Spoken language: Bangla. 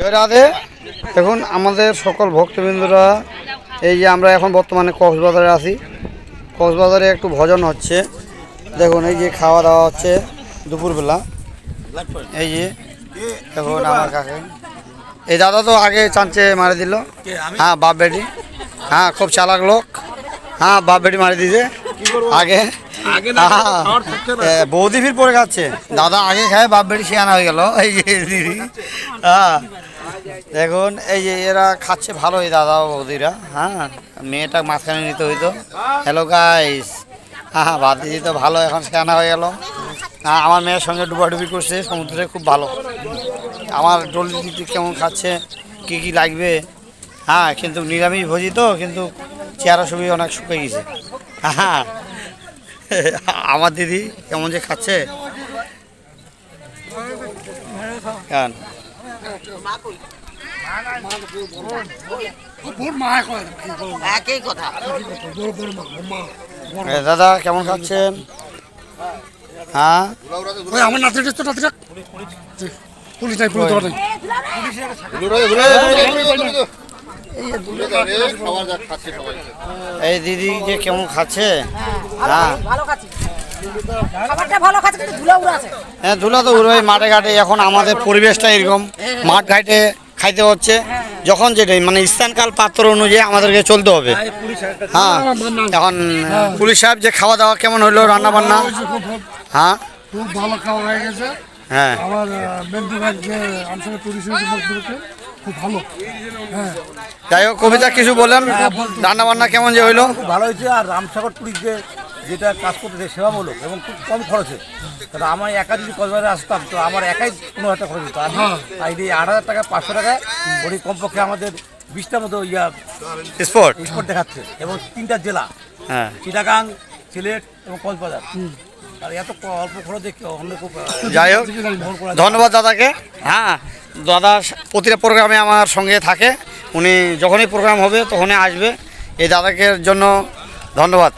জয় রাধে। দেখুন আমাদের সকল ভক্তবৃন্দরা এই যে আমরা এখন বর্তমানে কক্সবাজারে আছি। কক্সবাজারে একটু ভজন হচ্ছে। দেখুন এই যে খাওয়া দাওয়া হচ্ছে দুপুরবেলা। এই যে দেখুন আমার কাকে। এই দাদা তো আগে চাঞ্চে মারে দিল। হ্যাঁ বাপ বেটি। হ্যাঁ খুব চালাক লোক। হ্যাঁ বাপ বেটি মারি দিয়েছে। আগে? হ্যাঁ, বৌদি ফির পরে খাচ্ছে। দাদা আগে খায় বাপ বেটি শিয়ানা হয়ে গেল। এই যে দিদি। হ্যাঁ। দেখুন, এই যে এরা খাচ্ছে ভালো এই দাদা বৌদিরা হ্যাঁ? মেয়েটা মাঝখানে নিতে হইতো। হ্যালো গাইস হ্যাঁ হ্যাঁ ভাত দিদি তো ভালো, এখন শিয়ানা হয়ে গেল। হ্যাঁ আমার মেয়ের সঙ্গে ডুবাডুবি করছে, সমুদ্রে খুব ভালো। আমার ডলি কেমন খাচ্ছে, কি কি লাগবে? হ্যাঁ কিন্তু নিরামিষ ভোজি তো, কিন্তু চেহারা ছবি অনেক শুকিয়ে গেছে। হ্যাঁ আমার দিদি কেমন যে খাচ্ছে। কেন দাদা কেমন খাচ্ছেন? হ্যাঁ? আমার নাতি তো নাতি পুলিশ নাই পুলিশ নাই এই দিদি যে কেমন খাচ্ছে? হ্যাঁ। ভালো খাচ্ছি খাবারটা ভালো খাচ্ছে কিন্তু ধুলা হ্যাঁ ধুলা তো উড়বে মাঠে ঘাটে। এখন আমাদের পরিবেশটা এরকম। মাঠ ঘাটে খাইতে হচ্ছে যখন যেটাই মানে স্থানকাল পাত্র অনুযায়ী আমাদেরকে চলতে হবে। হ্যাঁ এখন পুলিশ সাহেব যে খাওয়া দাওয়া কেমন হলো রান্না বান্না? হ্যাঁ? খুব ভালো খাওয়া হয়ে গেছে। হ্যাঁ। আমার বেন্দি যে আমসঙ্গে পুলিশ খুব ভালো। হ্যাঁ। যাই হোক কবিতা কিছু বলেন রান্না বান্না কেমন যে হইল? ভালো হয়েছে আর রামসাগর পুলিশ যে যেটা কাজ করতেছে সেবামূলক এবং খুব কম খরচে। কারণ আমার একা যদি কক্সবাজারে আসতাম তো আমার একাই পনেরো হাজার টাকা খরচ হতো। আমি আর এই আট হাজার টাকা পাঁচশো টাকায় উনি কমপক্ষে আমাদের বিশটা মতো ইয়া স্পট স্পট দেখাচ্ছে এবং তিনটা জেলা হ্যাঁ। চিটাগাং সিলেট এবং কক্সবাজার। আর এত অল্প খরচে কি অন্য যাই হোক। ধন্যবাদ দাদাকে। হ্যাঁ দাদা প্রতিটা প্রোগ্রামে আমার সঙ্গে থাকে। উনি যখনই প্রোগ্রাম হবে তখনই আসবে। এই দাদাকে জন্য ধন্যবাদ।